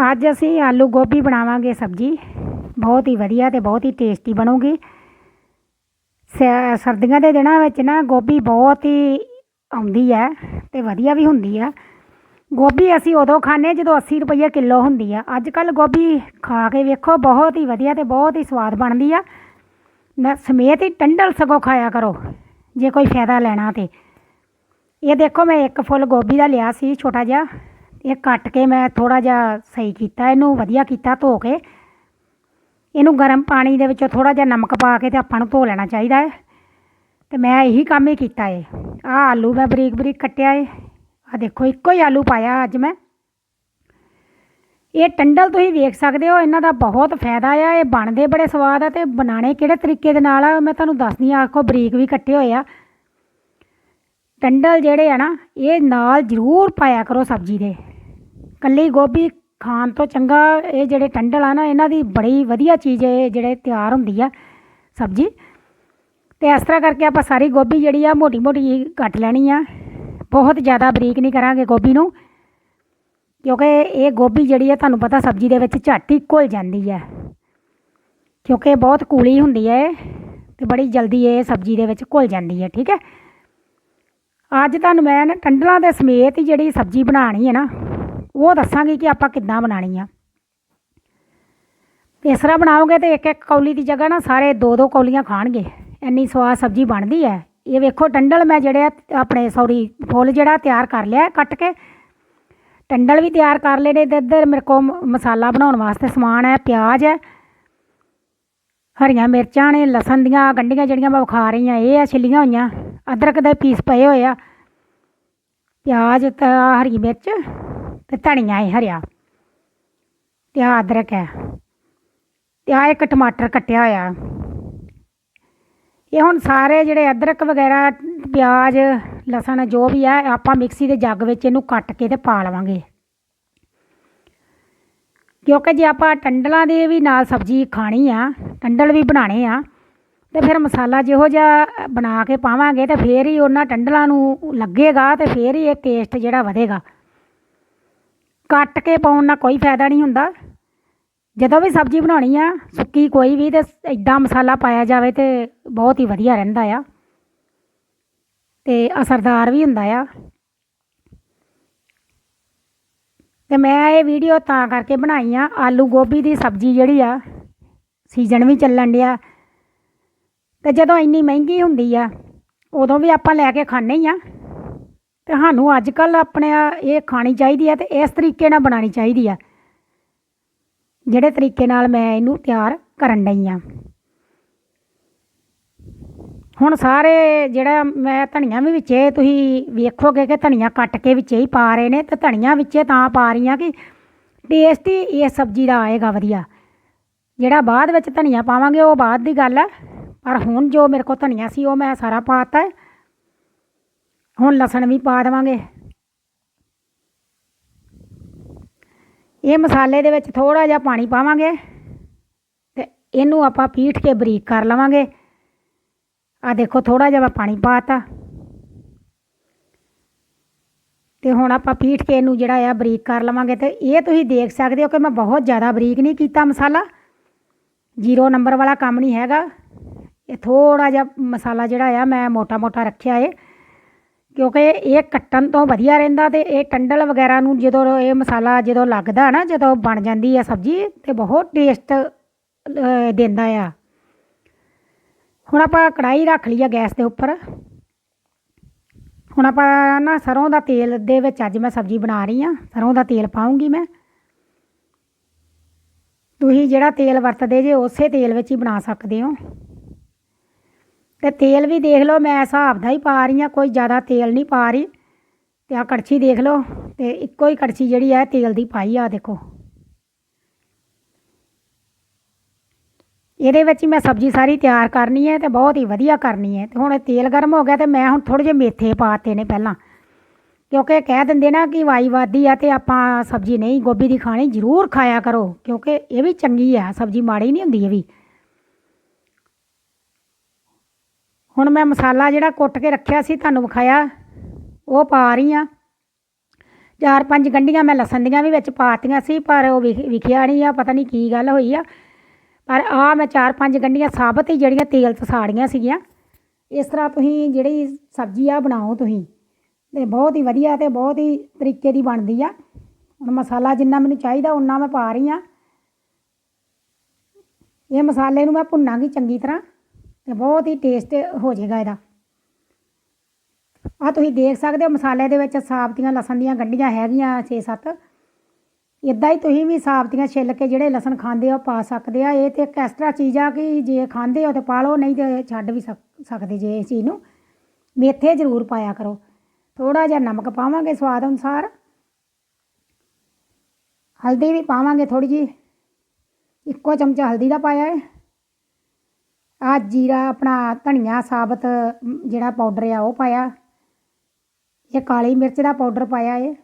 ਅੱਜ ਅਸੀਂ ਆਲੂ ਗੋਭੀ ਬਣਾਵਾਂਗੇ ਸਬਜ਼ੀ। ਬਹੁਤ ਹੀ ਵਧੀਆ ਤੇ ਬਹੁਤ ਹੀ ਟੇਸਟੀ ਬਣੂਗੀ। ਸ- ਸਰਦੀਆਂ ਦੇ ਦਿਨਾਂ ਵਿੱਚ ਨਾ ਗੋਭੀ ਬਹੁਤ ਹੀ ਆਉਂਦੀ ਹੈ ਤੇ ਵਧੀਆ ਵੀ ਹੁੰਦੀ ਆ। ਗੋਭੀ ਅਸੀਂ ਉਦੋਂ ਖਾਂਦੇ ਜਦੋਂ 80 ਰੁਪਏ ਕਿਲੋ ਹੁੰਦੀ ਆ। ਅੱਜ ਕੱਲ ਗੋਭੀ ਖਾ ਕੇ ਵੇਖੋ ਬਹੁਤ ਹੀ ਵਧੀਆ ਤੇ ਬਹੁਤ ਹੀ ਸਵਾਦ ਬਣਦੀ ਆ। ਨਾ, ਸਮੇਤ ਹੀ ਟੰਡਲ ਸਗੋਂ ਖਾਇਆ ਕਰੋ, ਜੇ ਕੋਈ ਫਾਇਦਾ ਲੈਣਾ ਤੇ। ਇਹ ਦੇਖੋ ਮੈਂ ਇੱਕ ਫੁੱਲ ਗੋਭੀ ਦਾ ਲਿਆ ਸੀ ਛੋਟਾ ਜਿਹਾ। ਇਹ ਕੱਟ ਕੇ ਮੈਂ ਥੋੜਾ ਜਿਹਾ ਸਹੀ ਕੀਤਾ, ਇਹਨੂੰ ਵਧੀਆ ਕੀਤਾ ਧੋ ਕੇ। ਇਹਨੂੰ ਗਰਮ ਪਾਣੀ ਦੇ ਵਿੱਚੋਂ ਥੋੜਾ ਜਿਹਾ ਨਮਕ ਪਾ ਕੇ ਤੇ ਆਪਾਂ ਨੂੰ ਧੋ ਲੈਣਾ ਚਾਹੀਦਾ ਹੈ। ਤੇ ਮੈਂ ਇਹੀ ਕੰਮ ਹੀ ਕੀਤਾ ਏ। ਆਹ ਆਲੂ ਮੈਂ ਬਰੀਕ ਬਰੀਕ ਕੱਟਿਆ ਏ। ਆ ਦੇਖੋ, ਇੱਕੋ ਹੀ ਆਲੂ ਪਾਇਆ ਅੱਜ ਮੈਂ। ਇਹ ਟੰਡਲ ਤੁਸੀਂ ਵੇਖ ਸਕਦੇ ਹੋ, ਇਹਨਾਂ ਦਾ ਬਹੁਤ ਫਾਇਦਾ ਆ, ਇਹ ਬਣਦੇ ਬੜੇ ਸਵਾਦ ਆ ਤੇ ਬਣਾਣੇ ਕਿਹੜੇ ਤਰੀਕੇ ਦੇ ਨਾਲ ਆ, ਮੈਂ ਤੁਹਾਨੂੰ ਦੱਸਦੀ ਆ ਆਖੋ ਬਰੀਕ ਵੀ ਕੱਟੇ ਹੋਏ ਆ। ਟੰਡਲ ਜਿਹੜੇ ਆ ਨਾ, ਇਹ ਨਾਲ ਜ਼ਰੂਰ ਪਾਇਆ ਕਰੋ ਸਬਜ਼ੀ ਦੇ। ਕੱਲੀ ਗੋਭੀ ਖਾਣ ਤੋਂ ਚੰਗਾ ਇਹ ਜਿਹੜੇ ਟੰਡਲ ਆ ਨਾ, ਇਹਨਾਂ ਦੀ ਬੜੀ ਵਧੀਆ ਚੀਜ਼ ਇਹ ਜਿਹੜੇ ਤਿਆਰ ਹੁੰਦੀ ਆ ਸਬਜ਼ੀ। ਤੇ ਇਸ ਤਰ੍ਹਾਂ ਕਰਕੇ ਆਪਾਂ ਸਾਰੀ ਗੋਭੀ ਜਿਹੜੀ ਆ ਮੋਟੀ ਮੋਟੀ ਕੱਟ ਲੈਣੀ ਆ। ਬਹੁਤ ਜ਼ਿਆਦਾ ਬਰੀਕ ਨਹੀਂ ਕਰਾਂਗੇ ਗੋਭੀ ਨੂੰ, ਕਿਉਂਕਿ ਇਹ ਗੋਭੀ ਜਿਹੜੀ ਆ ਤੁਹਾਨੂੰ ਪਤਾ ਸਬਜ਼ੀ ਦੇ ਵਿੱਚ ਝੱਟ ਹੀ ਘੁਲ ਜਾਂਦੀ ਹੈ ਕਿਉਂਕਿ ਇਹ ਬਹੁਤ ਕੂਲੀ ਹੁੰਦੀ ਹੈ ਇਹ, ਤੇ ਬੜੀ ਜਲਦੀ ਇਹ ਸਬਜ਼ੀ ਦੇ ਵਿੱਚ ਘੁਲ ਜਾਂਦੀ ਹੈ ਠੀਕ ਹੈ ਅੱਜ ਤੁਹਾਨੂੰ ਮੈਂ ਨਾ ਟੰਡਲਾਂ ਦੇ ਸਮੇਤ ਹੀ ਜਿਹੜੀ ਸਬਜ਼ੀ ਬਣਾਉਣੀ ਹੈ ਨਾ ਉਹ ਦੱਸਾਂਗੀ ਕਿ ਆਪਾਂ ਕਿੱਦਾਂ ਬਣਾਉਣੀ ਆ। ਇਸ ਤਰ੍ਹਾਂ ਬਣਾਓਗੇ ਤੇ ਇੱਕ ਇੱਕ ਕੌਲੀ ਦੀ ਜਗ੍ਹਾ ਨਾ ਸਾਰੇ ਦੋ ਦੋ ਕੌਲੀਆਂ ਖਾਣਗੇ। ਇੰਨੀ ਸਵਾਦ ਸਬਜ਼ੀ ਬਣਦੀ ਹੈ। ਇਹ ਵੇਖੋ, ਟੰਡਲ ਮੈਂ ਜਿਹੜੇ ਆ, ਆਪਣੇ ਸੌਰੀ ਫੁੱਲ ਜਿਹੜਾ ਤਿਆਰ ਕਰ ਲਿਆ ਕੱਟ ਕੇ। ਟੰਡਲ ਵੀ ਤਿਆਰ ਕਰ ਲਏ ਨੇ ਤੇ ਇੱਧਰ ਮੇਰੇ ਕੋਲ ਮਸਾਲਾ ਬਣਾਉਣ ਵਾਸਤੇ ਸਮਾਨ ਹੈ, ਪਿਆਜ਼ ਹੈ। ਹਰੀਆਂ ਮਿਰਚਾਂ ਨੇ, ਲਸਣ ਦੀਆਂ ਗੰਢੀਆਂ ਜਿਹੜੀਆਂ ਮੈਂ ਵਿਖਾ ਰਹੀ ਹਾਂ, ਇਹ ਆ ਛਿੱਲੀਆਂ ਹੋਈਆਂ। ਅਦਰਕ ਦੇ ਪੀਸ ਪਏ ਹੋਏ ਆ। ਪਿਆਜ਼ ਤੇ ਹਰੀ ਮਿਰਚ। ਤੇ ਧਨੀਆ ਹੈ ਹਰਿਆ। ਤੇ ਆਹ ਅਦਰਕ ਹੈ। ਤੇ ਆਹ ਇੱਕ ਟਮਾਟਰ ਕੱਟਿਆ ਹੋਇਆ। ਇਹ ਹੁਣ ਸਾਰੇ ਜਿਹੜੇ ਅਦਰਕ ਵਗੈਰਾ, ਪਿਆਜ਼, ਲਸਣ ਜੋ ਵੀ ਹੈ, ਆਪਾਂ ਮਿਕਸੀ ਦੇ ਜੱਗ ਵਿੱਚ ਇਹਨੂੰ ਕੱਟ ਕੇ ਤੇ ਪਾ ਲਵਾਂਗੇ। ਕਿਉਂਕਿ ਜੇ ਆਪਾਂ ਟੰਡਲਾਂ ਦੇ ਵੀ ਨਾਲ ਸਬਜ਼ੀ ਖਾਣੀ ਆ, ਟੰਡਲ ਵੀ ਬਣਾਣੇ ਆ, ਤੇ ਫਿਰ ਮਸਾਲਾ ਜਿਹੋ ਜਿਹਾ ਬਣਾ ਕੇ ਪਾਵਾਂਗੇ ਤੇ ਫੇਰ ਹੀ ਉਹਨਾਂ ਟੰਡਲਾਂ ਨੂੰ ਲੱਗੇਗਾ ਤੇ ਫੇਰ ਹੀ ਇਹ ਟੇਸਟ ਜਿਹੜਾ ਵਧੇਗਾ। ਕੱਟ ਕੇ ਪਾਉਣ ਨਾਲ ਕੋਈ ਫਾਇਦਾ ਨਹੀਂ ਹੁੰਦਾ। ਜਦੋਂ ਵੀ ਸਬਜ਼ੀ ਬਣਾਉਣੀ ਆ, ਸੁੱਕੀ ਕੋਈ ਵੀ ਤੇ ਇਦਾਂ ਮਸਾਲਾ ਪਾਇਆ ਜਾਵੇ ਤੇ ਬਹੁਤ ਹੀ ਵਧੀਆ ਰਹਿੰਦਾ ਆ। ਤੇ ਅਸਰਦਾਰ ਵੀ ਹੁੰਦਾ ਆ। ਤੇ ਮੈਂ ਇਹ ਵੀਡੀਓ ਤਾਂ ਕਰਕੇ ਬਣਾਈ ਆ, ਆਲੂ ਗੋਭੀ ਦੀ ਸਬਜ਼ੀ ਜਿਹੜੀ ਆ, ਸੀਜ਼ਨ ਵੀ ਚੱਲਣ ਡਿਆ। ਤੇ ਜਦੋਂ ਇੰਨੀ ਮਹਿੰਗੀ ਹੁੰਦੀ ਆ, ਉਦੋਂ ਵੀ ਆਪਾਂ ਲੈ ਕੇ ਖਾਂਦੇ ਹੀ ਆ। ਤੇ ਸਾਨੂੰ ਅੱਜ ਕੱਲ ਆਪਣੇ ਇਹ ਖਾਣੀ ਚਾਹੀਦੀ ਹੈ ਤੇ ਇਸ ਤਰੀਕੇ ਨਾਲ ਬਣਾਉਣੀ ਚਾਹੀਦੀ ਆ। ਜਿਹੜੇ ਤਰੀਕੇ ਨਾਲ ਮੈਂ ਇਹਨੂੰ ਤਿਆਰ ਕਰਨ ਡਈ ਆ। ਹੁਣ ਸਾਰੇ ਜਿਹੜਾ ਮੈਂ ਧਨੀਆ ਵੀ ਵਿੱਚੇ ਤੁਸੀਂ ਵੇਖੋਗੇ ਕਿ ਧਨੀਆ ਕੱਟ ਕੇ ਵਿੱਚੇ ਹੀ ਪਾ ਰਹੇ ਨੇ ਤੇ ਧਨੀਆ ਵਿੱਚੇ ਤਾਂ ਪਾ ਰਹੀ ਆ ਕਿ ਟੇਸਟ ਹੀ ਇਸ ਸਬਜ਼ੀ ਦਾ ਆਏਗਾ ਵਧੀਆ। ਜਿਹੜਾ ਬਾਅਦ ਵਿੱਚ ਧਨੀਆ ਪਾਵਾਂਗੇ ਉਹ ਬਾਅਦ ਦੀ ਗੱਲ ਹੈ ਪਰ ਹੁਣ ਜੋ ਮੇਰੇ ਕੋਲ ਧਨੀਆ ਸੀ ਉਹ ਮੈਂ ਸਾਰਾ ਪਾਤਾ ਹੈ ਹੁਣ ਲਸਣ ਵੀ ਪਾ ਦੇਵਾਂਗੇ। ਇਹ ਮਸਾਲੇ ਦੇ ਵਿੱਚ ਥੋੜਾ ਜਿਹਾ ਪਾਣੀ ਪਾਵਾਂਗੇ ਤੇ ਇਹਨੂੰ ਆਪਾਂ ਪੀਠ ਕੇ ਬਰੀਕ ਕਰ ਲਵਾਂਗੇ। ਆ ਦੇਖੋ ਥੋੜਾ ਜਿਹਾ ਮੈਂ ਪਾਣੀ ਪਾਤਾ। ਤੇ ਹੁਣ ਆਪਾਂ ਪੀਠ ਕੇ ਇਹਨੂੰ ਜਿਹੜਾ ਆ ਬਰੀਕ ਕਰ ਲਵਾਂਗੇ ਤੇ ਇਹ ਤੁਸੀਂ ਦੇਖ ਸਕਦੇ ਹੋ ਕਿ ਮੈਂ ਬਹੁਤ ਜ਼ਿਆਦਾ ਬਰੀਕ ਨਹੀਂ ਕੀਤਾ ਮਸਾਲਾ। ਜ਼ੀਰੋ ਨੰਬਰ ਵਾਲਾ ਕੰਮ ਨਹੀਂ ਹੈਗਾ। ਇਹ ਥੋੜਾ ਜਿਹਾ ਮਸਾਲਾ ਜਿਹੜਾ ਆ ਮੈਂ ਮੋਟਾ ਮੋਟਾ ਰੱਖਿਆ ਏ। ਕਿਉਂਕਿ ਇਹ ਕੱਟਣ ਤੋਂ ਵਧੀਆ ਰਹਿੰਦਾ ਅਤੇ ਇਹ ਟੰਡਲ ਵਗੈਰਾ ਨੂੰ ਜਦੋਂ ਇਹ ਮਸਾਲਾ ਜਦੋਂ ਲੱਗਦਾ ਨਾ, ਜਦੋਂ ਬਣ ਜਾਂਦੀ ਆ ਸਬਜ਼ੀ, ਤਾਂ ਬਹੁਤ ਟੇਸਟ ਦਿੰਦਾ ਆ। ਹੁਣ ਆਪਾਂ ਕੜਾਈ ਰੱਖ ਲਈ ਆ ਗੈਸ ਦੇ ਉੱਪਰ। ਹੁਣ ਆਪਾਂ ਨਾ ਸਰੋਂ ਦਾ ਤੇਲ ਦੇ ਵਿੱਚ ਅੱਜ ਮੈਂ ਸਬਜ਼ੀ ਬਣਾ ਰਹੀ ਆ। ਸਰੋਂ ਦਾ ਤੇਲ ਪਾਉਂਗੀ ਮੈਂ। ਤੁਸੀਂ ਜਿਹੜਾ ਤੇਲ ਵਰਤਦੇ ਜੇ, ਉਸੇ ਤੇਲ ਵਿੱਚ ਹੀ ਬਣਾ ਸਕਦੇ ਹੋ। ਤੇ ਤੇਲ ਵੀ ਦੇਖ ਲਓ, ਮੈਂ ਹਿਸਾਬ ਦਾ ਹੀ ਪਾ ਰਹੀ ਹਾਂ, ਕੋਈ ਜ਼ਿਆਦਾ ਤੇਲ ਨਹੀਂ ਪਾ ਰਹੀ। ਤੇ ਆ ਕੜਛੀ ਦੇਖ ਲਓ, ਤੇ ਇੱਕੋ ਹੀ ਕੜਛੀ ਜਿਹੜੀ ਹੈ, ਤੇਲ ਦੀ ਪਾਈ ਆ, ਦੇਖੋ। ਇਹਦੇ ਵਿੱਚ ਹੀ ਮੈਂ ਸਬਜ਼ੀ ਸਾਰੀ ਤਿਆਰ ਕਰਨੀ ਹੈ ਤੇ ਬਹੁਤ ਹੀ ਵਧੀਆ ਕਰਨੀ ਹੈ। ਤੇ ਹੁਣ ਤੇਲ ਗਰਮ ਹੋ ਗਿਆ ਤੇ ਮੈਂ ਹੁਣ ਥੋੜੇ ਜਿਹੇ ਮੇਥੇ ਪਾਤੇ ਨੇ ਪਹਿਲਾਂ। ਕਿਉਂਕਿ ਕਹਿ ਦਿੰਦੇ ਨਾ ਕਿ ਵਾਈ ਵਾਦੀ ਆ ਤੇ ਆਪਾਂ ਸਬਜ਼ੀ ਨਹੀਂ, ਗੋਭੀ ਦੀ ਖਾਣੀ ਜ਼ਰੂਰ ਖਾਇਆ ਕਰੋ, ਕਿਉਂਕਿ ਇਹ ਵੀ ਚੰਗੀ ਆ, ਸਬਜ਼ੀ ਮਾੜੀ ਨਹੀਂ ਹੁੰਦੀ ਇਹ ਵੀ। ਹੁਣ ਮੈਂ ਮਸਾਲਾ ਜਿਹੜਾ ਕੁੱਟ ਕੇ ਰੱਖਿਆ ਸੀ ਤੁਹਾਨੂੰ ਵਿਖਾਇਆ, ਉਹ ਪਾ ਰਹੀ ਆ ਚਾਰ ਪੰਜ ਗੰਢੀਆਂ ਮੈਂ ਲਸਣ ਦੀਆਂ ਵੀ ਵਿੱਚ ਪਾਤੀਆਂ ਸੀ, ਪਰ ਉਹ ਵਿਖ- ਵਿਖਿਆ ਨਹੀਂ ਆ, ਪਤਾ ਨਹੀਂ ਕੀ ਗੱਲ ਹੋਈ ਆ। ਪਰ ਆ ਮੈਂ ਚਾਰ ਪੰਜ ਗੰਢੀਆਂ ਸਾਬਤ ਹੀ ਜਿਹੜੀਆਂ ਤੇਲ 'ਚ ਸਾੜੀਆਂ ਸੀਗੀਆਂ। ਇਸ ਤਰ੍ਹਾਂ ਤੁਸੀਂ ਜਿਹੜੀ ਸਬਜ਼ੀ ਆ ਬਣਾਓ ਤੁਸੀਂ, ਤੇ ਬਹੁਤ ਹੀ ਵਧੀਆ ਤੇ ਬਹੁਤ ਹੀ ਤਰੀਕੇ ਦੀ ਬਣਦੀ ਆ। ਹੁਣ ਮਸਾਲਾ ਜਿੰਨਾ ਮੈਨੂੰ ਚਾਹੀਦਾ ਉਨਾ ਮੈਂ ਪਾ ਰਹੀ ਆ ਇਹ ਮਸਾਲੇ ਨੂੰ ਮੈਂ ਭੁੰਨਾਂਗੀ ਚੰਗੀ ਤਰ੍ਹਾਂ। ਤੇ ਬਹੁਤ ਹੀ ਟੇਸਟ ਹੋ ਜਾਏਗਾ ਇਹਦਾ। ਆ ਤੁਸੀਂ ਦੇਖ ਸਕਦੇ ਹੋ ਮਸਾਲੇ ਦੇ ਵਿੱਚ ਸਾਬਤੀਆਂ ਲਸਣ ਦੀਆਂ ਗੰਢੀਆਂ ਹੈਗੀਆਂ 6-7 ਇਦਾਂ ਹੀ ਤੁਸੀਂ ਵੀ ਸਾਬਤੀਆਂ ਛਿੱਲ ਕੇ ਜਿਹੜੇ ਲਸਣ ਖਾਂਦੇ ਹੋ, ਪਾ ਸਕਦੇ ਆ। ਇਹ ਤੇ ਇੱਕ ਇਸ ਤਰ੍ਹਾਂ ਚੀਜ਼ ਆ ਕਿ ਜੇ ਖਾਂਦੇ ਹੋ ਤੇ ਪਾ ਲਓ ਨਹੀਂ ਤੇ ਛੱਡ ਵੀ ਸਕਦੇ ਜੇ ਇਸ ਚੀਜ਼ ਨੂੰ। ਮੇਥੇ ਜ਼ਰੂਰ ਪਾਇਆ ਕਰੋ। ਥੋੜਾ ਜਿਹਾ ਨਮਕ ਪਾਵਾਂਗੇ ਸਵਾਦ ਅਨੁਸਾਰ। ਹਲਦੀ ਵੀ ਪਾਵਾਂਗੇ ਥੋੜੀ ਜੀ ਇੱਕੋ ਚਮਚਾ ਹਲਦੀ ਦਾ ਪਾਇਆ ਹੈ। ਆ ਜੀਰਾ ਆਪਣਾ ਧਨੀਆ ਸਾਬਤ ਜਿਹੜਾ ਪਾਊਡਰ ਆ ਉਹ ਪਾਇਆ। ਇਹ ਕਾਲੀ ਮਿਰਚ ਦਾ ਪਾਊਡਰ ਪਾਇਆ ਏ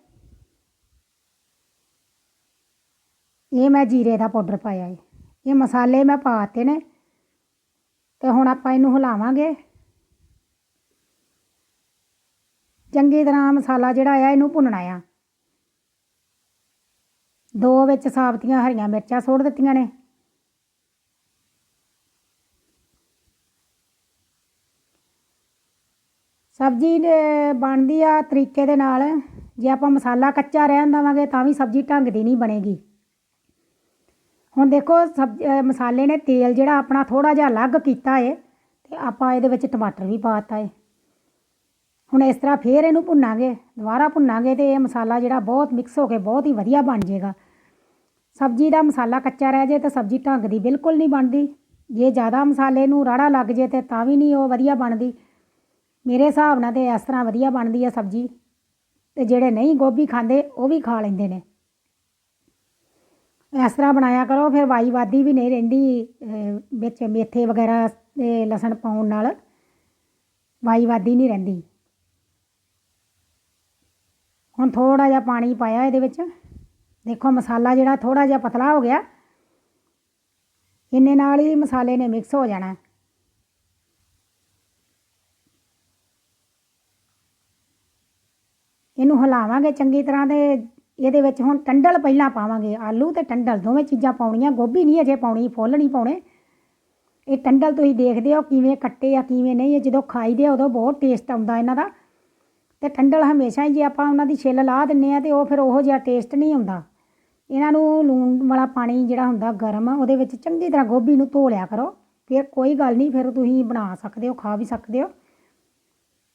ਇਹ ਮੈਂ ਜੀਰੇ ਦਾ ਪਾਊਡਰ ਪਾਇਆ ਏ। ਇਹ ਮਸਾਲੇ ਮੈਂ ਪਾਤੇ ਨੇ। ਤੇ ਹੁਣ ਆਪਾਂ ਇਹਨੂੰ ਹਿਲਾਵਾਂਗੇ। ਚੰਗੀ ਤਰ੍ਹਾਂ ਮਸਾਲਾ ਜਿਹੜਾ ਆ, ਇਹਨੂੰ ਭੁੰਨਣਾ ਆ। ਦੋ ਵਿੱਚ ਸਾਬਤੀਆਂ ਹਰੀਆਂ ਮਿਰਚਾਂ ਸੁੱਟ ਦਿੱਤੀਆਂ ਨੇ। ਸਬਜ਼ੀ ਬਣਦੀ ਆ ਤਰੀਕੇ ਦੇ ਨਾਲ। ਜੇ ਆਪਾਂ ਮਸਾਲਾ ਕੱਚਾ ਰਹਿਣ ਦੇਵਾਂਗੇ ਤਾਂ ਵੀ ਸਬਜ਼ੀ ਢੰਗ ਦੀ ਨਹੀਂ ਬਣੇਗੀ। ਹੁਣ ਦੇਖੋ ਸਬ ਮਸਾਲੇ ਨੇ ਤੇਲ ਜਿਹੜਾ ਆਪਣਾ ਥੋੜਾ ਜਿਹਾ ਅਲੱਗ ਕੀਤਾ ਏ ਤੇ ਆਪਾਂ ਇਹਦੇ ਵਿੱਚ ਟਮਾਟਰ ਵੀ ਪਾਤਾ ਏ। ਹੁਣ ਇਸ ਤਰ੍ਹਾਂ ਫੇਰ ਇਹਨੂੰ ਭੁੰਨਾਂਗੇ, ਦੁਬਾਰਾ ਭੁੰਨਾਂਗੇ ਤੇ ਇਹ ਮਸਾਲਾ ਜਿਹੜਾ ਬਹੁਤ ਮਿਕਸ ਹੋ ਕੇ ਬਹੁਤ ਹੀ ਵਧੀਆ ਬਣ ਜਾਏਗਾ। ਸਬਜ਼ੀ ਦਾ ਮਸਾਲਾ ਕੱਚਾ ਰਹਿ ਜੇ ਤਾਂ ਸਬਜ਼ੀ ਢੰਗ ਦੀ ਬਿਲਕੁਲ ਨਹੀਂ ਬਣਦੀ। ਜੇ ਜ਼ਿਆਦਾ ਮਸਾਲੇ ਨੂੰ ਰਾੜਾ ਲੱਗ ਜੇ ਤੇ ਤਾਂ ਵੀ ਨਹੀਂ ਉਹ ਵਧੀਆ ਬਣਦੀ। ਮੇਰੇ ਹਿਸਾਬ ਨਾਲ ਤੇ ਇਸ ਤਰ੍ਹਾਂ ਵਧੀਆ ਬਣਦੀ ਆ ਸਬਜ਼ੀ। ਤੇ ਜਿਹੜੇ ਨਹੀਂ ਗੋਭੀ ਖਾਂਦੇ, ਉਹ ਵੀ ਖਾ ਲੈਂਦੇ ਨੇ। ਇਸ ਤਰ੍ਹਾਂ ਬਣਾਇਆ ਕਰੋ, ਫਿਰ ਵਾਈ ਵਾਦੀ ਵੀ ਨਹੀਂ ਰਹਿੰਦੀ ਵਿੱਚ ਮੇਥੇ ਵਗੈਰਾ ਤੇ ਲਸਣ ਪਾਉਣ ਨਾਲ ਵਾਈ ਵਾਦੀ ਨਹੀਂ ਰਹਿੰਦੀ। ਹੁਣ ਥੋੜਾ ਜਿਹਾ ਪਾਣੀ ਪਾਇਆ ਇਹਦੇ ਵਿੱਚ। ਦੇਖੋ ਮਸਾਲਾ ਜਿਹੜਾ ਥੋੜਾ ਜਿਹਾ ਪਤਲਾ ਹੋ ਗਿਆ। ਇੰਨੇ ਨਾਲ ਹੀ ਮਸਾਲੇ ਨੇ ਮਿਕਸ ਹੋ ਜਾਣਾ। ਇਹਨੂੰ ਹਿਲਾਵਾਂਗੇ ਚੰਗੀ ਤਰ੍ਹਾਂ ਤੇ ਇਹਦੇ ਵਿੱਚ ਹੁਣ ਟੰਡਲ ਪਹਿਲਾਂ ਪਾਵਾਂਗੇ, ਆਲੂ ਤੇ ਟੰਡਲ, ਦੋਵੇਂ ਚੀਜ਼ਾਂ ਪਾਉਣੀਆਂ, ਗੋਭੀ ਨਹੀਂ ਅਜੇ ਪਾਉਣੀ, ਫੁੱਲ ਨਹੀਂ ਪਾਉਣੇ। ਇਹ ਟੰਡਲ ਤੁਸੀਂ ਦੇਖਦੇ ਹੋ ਕਿਵੇਂ ਕੱਟੇ ਆ, ਕਿਵੇਂ ਨਹੀਂ, ਇਹ ਜਦੋਂ ਖਾਈਦੇ ਆ ਉਦੋਂ ਬਹੁਤ ਟੇਸਟ ਆਉਂਦਾ ਇਹਨਾਂ ਦਾ। ਤੇ ਟੰਡਲ ਹਮੇਸ਼ਾ ਹੀ ਜੇ ਆਪਾਂ ਉਹਨਾਂ ਦੀ ਛਿੱਲ ਲਾ ਦਿੰਨੇ ਆ ਤੇ ਉਹ ਫਿਰ ਉਹੋ ਜਿਹਾ ਟੇਸਟ ਨਹੀਂ ਆਉਂਦਾ। ਇਹਨਾਂ ਨੂੰ ਲੂਣ ਵਾਲਾ ਪਾਣੀ ਜਿਹੜਾ ਹੁੰਦਾ ਗਰਮ, ਉਹਦੇ ਵਿੱਚ ਚੰਗੀ ਤਰ੍ਹਾਂ ਗੋਭੀ ਨੂੰ ਧੋ ਲਿਆ ਕਰੋ। ਫਿਰ ਕੋਈ ਗੱਲ ਨਹੀਂ, ਫਿਰ ਤੁਸੀਂ ਬਣਾ ਸਕਦੇ ਹੋ, ਖਾ ਵੀ ਸਕਦੇ ਹੋ।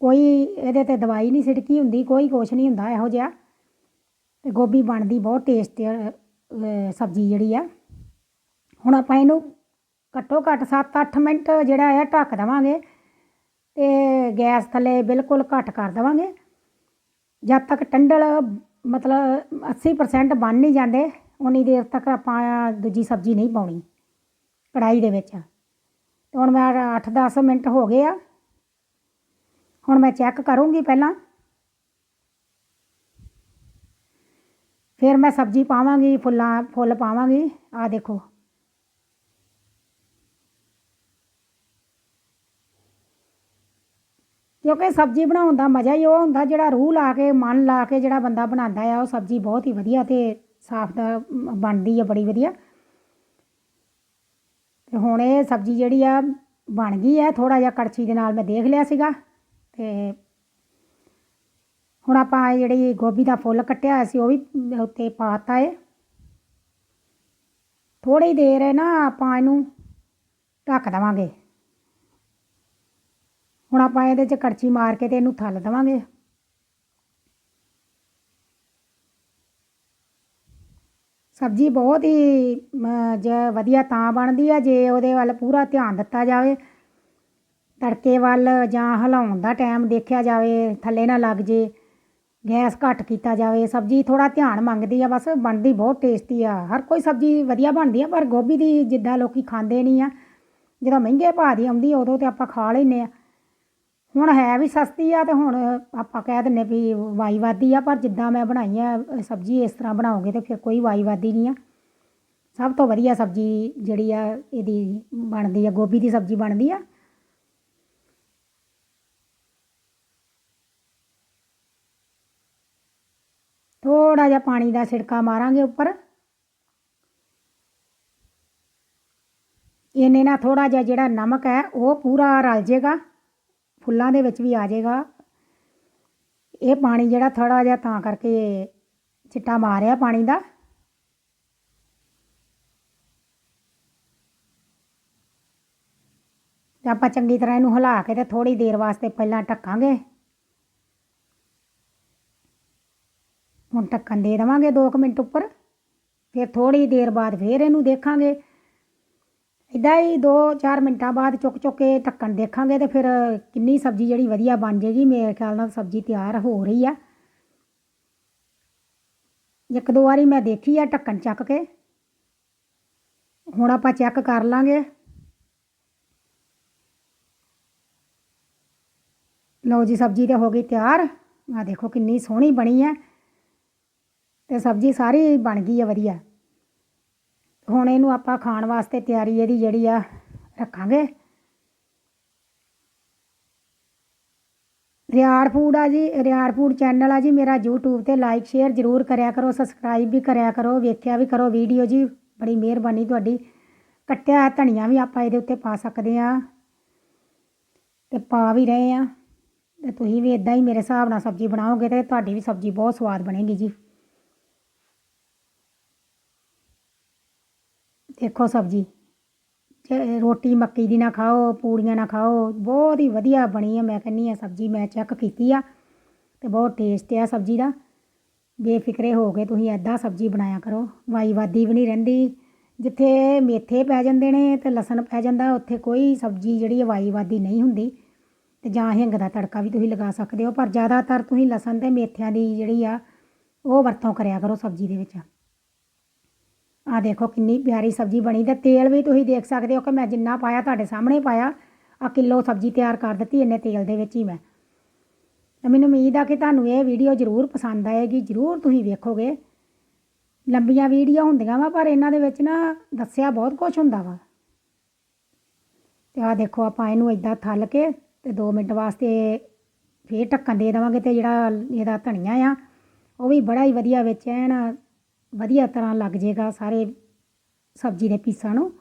ਕੋਈ ਇਹਦੇ ਤੇ ਦਵਾਈ ਨਹੀਂ ਛਿੜਕੀ ਹੁੰਦੀ, ਕੋਈ ਕੁਛ ਨਹੀਂ ਹੁੰਦਾ ਇਹੋ ਜਿਹਾ। ਅਤੇ ਗੋਭੀ ਬਣਦੀ ਬਹੁਤ ਟੇਸਟੀ ਸਬਜ਼ੀ ਜਿਹੜੀ ਆ। ਹੁਣ ਆਪਾਂ ਇਹਨੂੰ ਘੱਟੋ ਘੱਟ 7-8 ਮਿੰਟ ਜਿਹੜਾ ਆ ਢੱਕ ਦੇਵਾਂਗੇ ਤੇ ਗੈਸ ਥੱਲੇ ਬਿਲਕੁਲ ਘੱਟ ਕਰ ਦੇਵਾਂਗੇ। ਜਦ ਤੱਕ ਟੰਡਲ ਮਤਲਬ 80% ਬਣ ਨਹੀਂ ਜਾਂਦੇ, ਉਨੀ ਦੇਰ ਤੱਕ ਆਪਾਂ ਦੂਜੀ ਸਬਜ਼ੀ ਨਹੀਂ ਪਾਉਣੀ ਕੜਾਈ ਦੇ ਵਿੱਚ। ਤੇ ਹੁਣ ਮੈਂ 8-10 ਮਿੰਟ ਹੋ ਗਏ ਆ। ਹੁਣ ਮੈਂ ਚੈੱਕ ਕਰੂੰਗੀ ਪਹਿਲਾਂ। ਫਿਰ ਮੈਂ ਸਬਜ਼ੀ ਪਾਵਾਂਗੀ, ਫੁੱਲਾਂ, ਫੁੱਲ ਪਾਵਾਂਗੀ। ਆ ਦੇਖੋ। ਕਿਉਂਕਿ ਸਬਜ਼ੀ ਬਣਾਉਣ ਦਾ ਮਜ਼ਾ ਹੀ ਉਹ ਹੁੰਦਾ ਜਿਹੜਾ ਰੂਹ ਲਾ ਕੇ, ਮਨ ਲਾ ਕੇ ਜਿਹੜਾ ਬੰਦਾ ਬਣਾਉਂਦਾ ਆ, ਉਹ ਸਬਜ਼ੀ ਬਹੁਤ ਹੀ ਵਧੀਆ ਤੇ ਸਾਫ਼ ਦਾ ਬਣਦੀ ਆ, ਬੜੀ ਵਧੀਆ। ਤੇ ਹੁਣ ਇਹ ਸਬਜ਼ੀ ਜਿਹੜੀ ਆ ਬਣ ਗਈ ਆ ਥੋੜਾ ਜਿਹਾ ਕੜਛੀ ਦੇ ਨਾਲ ਮੈਂ ਦੇਖ ਲਿਆ ਸੀਗਾ। ਤੇ ਹੁਣ ਆਪਾਂ ਇਹ ਜਿਹੜੀ ਗੋਭੀ ਦਾ ਫੁੱਲ ਕੱਟਿਆ ਹੋਇਆ ਸੀ, ਉਹ ਵੀ ਉੱਤੇ ਪਾਤਾ ਏ। ਥੋੜੀ ਦੇਰ ਨਾ ਆਪਾਂ ਇਹਨੂੰ ਢੱਕ ਦੇਵਾਂਗੇ। ਹੁਣ ਆਪਾਂ ਇਹਦੇ 'ਚ ਕੜਛੀ ਮਾਰ ਕੇ ਤੇ ਇਹਨੂੰ ਥੱਲ ਦੇਵਾਂਗੇ। ਸਬਜ਼ੀ ਬਹੁਤ ਹੀ ਜ ਵਧੀਆ ਤਾਂ ਬਣਦੀ ਆ, ਜੇ ਉਹਦੇ ਵੱਲ ਪੂਰਾ ਧਿਆਨ ਦਿੱਤਾ ਜਾਵੇ। ਤੜਕੇ ਵੱਲ ਜਾਂ ਹਿਲਾਉਣ ਦਾ ਟਾਈਮ ਦੇਖਿਆ ਜਾਵੇ, ਥੱਲੇ ਨਾ ਲੱਗ ਜੇ, ਗੈਸ ਘੱਟ ਕੀਤਾ ਜਾਵੇ, ਸਬਜ਼ੀ ਥੋੜਾ ਧਿਆਨ ਮੰਗਦੀ ਆ, ਬਸ ਬਣਦੀ ਬਹੁਤ ਟੇਸਟੀ ਆ। ਹਰ ਕੋਈ ਸਬਜ਼ੀ ਵਧੀਆ ਬਣਦੀ ਆ, ਪਰ ਗੋਭੀ ਦੀ ਜਿੱਦਾਂ ਲੋਕੀ ਖਾਂਦੇ ਨਹੀਂ ਆ, ਜਦੋਂ ਮਹਿੰਗੇ ਭਾਅ ਦੀ ਆਉਂਦੀ ਉਦੋਂ ਤੇ ਆਪਾਂ ਖਾ ਲੈਨੇ ਆ। ਹੁਣ ਹੈ ਵੀ ਸਸਤੀ ਆ ਤੇ ਹੁਣ ਆਪਾਂ ਕਹਿ ਦਿੰਨੇ ਵੀ ਵਾਈ ਵਾਦੀ ਆ, ਪਰ ਜਿੱਦਾਂ ਮੈਂ ਬਣਾਈ ਆ, ਸਬਜ਼ੀ ਇਸ ਤਰ੍ਹਾਂ ਬਣਾਓਗੇ ਤੇ ਫਿਰ ਕੋਈ ਵਾਈ ਵਾਦੀ ਨਹੀਂ ਆ। ਸਭ ਤੋਂ ਵਧੀਆ ਸਬਜ਼ੀ ਜਿਹੜੀ ਆ, ਇਹਦੀ ਬਣਦੀ ਆ, ਗੋਭੀ ਦੀ ਸਬਜ਼ੀ ਬਣਦੀ ਆ। ਥੋੜਾ ਜਿਹਾ ਪਾਣੀ ਦਾ ਛਿੜਕਾ ਮਾਰਾਂਗੇ ਉੱਪਰ। ਇਹਨੇ ਨਾਲ ਥੋੜਾ ਜਿਹਾ ਜਿਹੜਾ ਨਮਕ ਹੈ, ਉਹ ਪੂਰਾ ਰਲ ਜਾਏਗਾ, ਫੁੱਲਾਂ ਦੇ ਵਿੱਚ ਵੀ ਆ ਜਾਏਗਾ। ਇਹ ਪਾਣੀ ਜਿਹੜਾ ਥੋੜਾ ਜਿਹਾ ਤਾਂ ਕਰਕੇ ਚਿੱਟਾ ਮਾਰਿਆ ਪਾਣੀ ਦਾ। ਆਪਾਂ ਚੰਗੀ ਤਰ੍ਹਾਂ ਇਹਨੂੰ ਹਿਲਾ ਕੇ ਤੇ ਥੋੜੀ ਦੇਰ ਵਾਸਤੇ ਪਹਿਲਾਂ ਢੱਕਾਂਗੇ। ਹੁਣ ਢੱਕਣ ਦੇ ਦੇਵਾਂਗੇ 2 ਮਿੰਟ ਉੱਪਰ, ਫਿਰ ਥੋੜੀ ਦੇਰ ਬਾਅਦ ਫਿਰ ਇਹਨੂੰ ਦੇਖਾਂਗੇ। ਇਦਾਂ ਹੀ 2-4 ਮਿੰਟਾਂ ਬਾਅਦ ਚੁੱਕ ਚੁੱਕ ਕੇ ਢੱਕਣ ਦੇਖਾਂਗੇ ਤੇ ਫਿਰ ਕਿੰਨੀ ਸਬਜ਼ੀ ਜਿਹੜੀ ਵਧੀਆ ਬਣ ਜਾਏਗੀ, ਮੇਰੇ ਖਿਆਲ ਨਾਲ ਸਬਜ਼ੀ ਤਿਆਰ ਹੋ ਰਹੀ ਆ। ਇੱਕ ਦੋ ਵਾਰੀ ਮੈਂ ਦੇਖੀ ਆ ਢੱਕਣ ਚੱਕ ਕੇ। ਹੁਣ ਆਪਾਂ ਚੈੱਕ ਕਰ ਲਾਂਗੇ। ਲਓ ਜੀ, ਸਬਜ਼ੀ ਤੇ ਹੋ ਗਈ ਤਿਆਰ। ਆ ਦੇਖੋ ਕਿੰਨੀ ਸੋਹਣੀ ਬਣੀ ਹੈ ਤੇ ਸਬਜ਼ੀ ਸਾਰੀ ਬਣ ਗਈ ਆ ਵਧੀਆ। ਹੁਣ ਇਹਨੂੰ ਆਪਾਂ ਖਾਣ ਵਾਸਤੇ ਤਿਆਰੀ ਇਹਦੀ ਜਿਹੜੀ ਆ ਰੱਖਾਂਗੇ। ਰਿਆੜ ਫੂਡ ਆ ਜੀ, ਰਿਆੜ ਫੂਡ ਚੈਨਲ ਆ ਜੀ, ਮੇਰਾ YouTube ਤੇ ਲਾਈਕ ਸ਼ੇਅਰ ਜ਼ਰੂਰ ਕਰਿਆ ਕਰੋ ਸਬਸਕ੍ਰਾਈਬ ਵੀ ਕਰਿਆ ਕਰੋ, ਵੇਖਿਆ ਵੀ ਕਰੋ ਵੀਡੀਓ ਜੀ ਬੜੀ ਮਿਹਰਬਾਨੀ ਤੁਹਾਡੀ। ਕੱਟਿਆ ਧਨੀਆ ਵੀ ਆਪਾਂ ਇਹਦੇ ਉੱਤੇ ਪਾ ਸਕਦੇ ਆ। ਤੇ ਪਾ ਵੀ ਰਹੇ ਆ। ਤੇ ਤੁਸੀਂ ਵੀ ਇਦਾਂ ਹੀ ਮੇਰੇ ਹਿਸਾਬ ਨਾਲ ਸਬਜ਼ੀ ਬਣਾਓਗੇ ਤੇ ਤੁਹਾਡੀ ਵੀ ਸਬਜ਼ੀ ਬਹੁਤ ਸਵਾਦ ਬਣੇਗੀ ਜੀ। ਦੇਖੋ ਸਬਜ਼ੀ। ਤੇ ਰੋਟੀ ਮੱਕੀ ਦੀ ਨਾ ਖਾਓ, ਪੂੜੀਆਂ ਨਾ ਖਾਓ, ਬਹੁਤ ਹੀ ਵਧੀਆ ਬਣੀ ਹੈ ਮੈਂ ਕਹਿੰਨੀ ਆ ਸਬਜ਼ੀ, ਮੈਂ ਚੈੱਕ ਕੀਤੀ ਆ ਤੇ ਬਹੁਤ ਟੇਸਟ ਆ ਸਬਜ਼ੀ ਦਾ। ਬੇਫਿਕਰੇ ਹੋ ਕੇ ਤੁਸੀਂ ਐਦਾਂ ਸਬਜ਼ੀ ਬਣਾਇਆ ਕਰੋ ਵਾਈਵਾਦੀ ਵੀ ਨਹੀਂ ਰਹਿੰਦੀ। ਜਿੱਥੇ ਮੇਥੇ ਪੈ ਜਾਂਦੇ ਨੇ ਤੇ ਲਸਣ ਪੈ ਜਾਂਦਾ, ਉੱਥੇ ਕੋਈ ਸਬਜ਼ੀ ਜਿਹੜੀ ਵਾਈਵਾਦੀ ਨਹੀਂ ਹੁੰਦੀ। ਤੇ ਜਾਂ ਹਿੰਗ ਦਾ ਤੜਕਾ ਵੀ ਤੁਸੀਂ ਲਗਾ ਸਕਦੇ ਹੋ, ਪਰ ਜ਼ਿਆਦਾਤਰ ਤੁਸੀਂ ਲਸਣ ਤੇ ਮੇਥਿਆਂ ਦੀ ਜਿਹੜੀ ਆ, ਉਹ ਵਰਤੋਂ ਕਰਿਆ ਕਰੋ ਸਬਜ਼ੀ ਦੇ ਵਿੱਚ। ਆ ਦੇਖੋ ਕਿੰਨੀ ਪਿਆਰੀ ਸਬਜ਼ੀ ਬਣੀ ਤੇ ਤੇਲ ਵੀ ਤੁਸੀਂ ਦੇਖ ਸਕਦੇ ਹੋ ਕਿ ਮੈਂ ਜਿੰਨਾ ਪਾਇਆ ਤੁਹਾਡੇ ਸਾਹਮਣੇ ਪਾਇਆ ਆ ਕਿਲੋ ਸਬਜ਼ੀ ਤਿਆਰ ਕਰ ਦਿੱਤੀ ਇੰਨੇ ਤੇਲ ਦੇ ਵਿੱਚ ਹੀ ਮੈਂ। ਤਾਂ ਮੈਨੂੰ ਉਮੀਦ ਆ ਕਿ ਤੁਹਾਨੂੰ ਇਹ ਵੀਡੀਓ ਜ਼ਰੂਰ ਪਸੰਦ ਆਏਗੀ, ਜ਼ਰੂਰ ਤੁਸੀਂ ਵੇਖੋਗੇ। ਲੰਬੀਆਂ ਵੀਡੀਓ ਹੁੰਦੀਆਂ ਵਾ, ਪਰ ਇਹਨਾਂ ਦੇ ਵਿੱਚ ਨਾ ਦੱਸਿਆ ਬਹੁਤ ਕੁਝ ਹੁੰਦਾ ਵਾ। ਤੇ ਆ ਦੇਖੋ ਆਪਾਂ ਇਹਨੂੰ ਇਦਾਂ ਥੱਲ ਕੇ ਤੇ 2 ਮਿੰਟ ਵਾਸਤੇ ਫੇਰ ਢੱਕਣ ਦੇ ਦੇਵਾਂਗੇ ਤੇ ਜਿਹੜਾ ਇਹਦਾ ਧਨੀਆ ਆ, ਉਹ ਵੀ ਬੜਾ ਹੀ ਵਧੀਆ ਵਿੱਚ ਐਨ ਵਧੀਆ ਤਰ੍ਹਾਂ ਲੱਗ ਜਾਏਗਾ ਸਾਰੇ ਸਬਜ਼ੀ ਦੇ ਪੀਸਾਂ ਨੂੰ।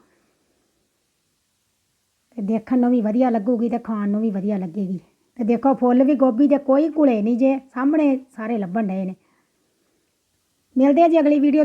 ਤੇ ਦੇਖਣ ਨੂੰ ਵੀ ਵਧੀਆ ਲੱਗੂਗੀ ਤੇ ਖਾਣ ਨੂੰ ਵੀ ਵਧੀਆ ਲੱਗੇਗੀ। ਤੇ ਦੇਖੋ ਫੁੱਲ ਵੀ ਗੋਭੀ ਦੇ ਕੋਈ ਘੁਲੇ ਨਹੀਂ ਜੇ, ਸਾਹਮਣੇ ਸਾਰੇ ਲੱਭਣ ਡਏ ਨੇ। ਮਿਲਦੇ ਆ ਜੀ ਅਗਲੀ ਵੀਡੀਓ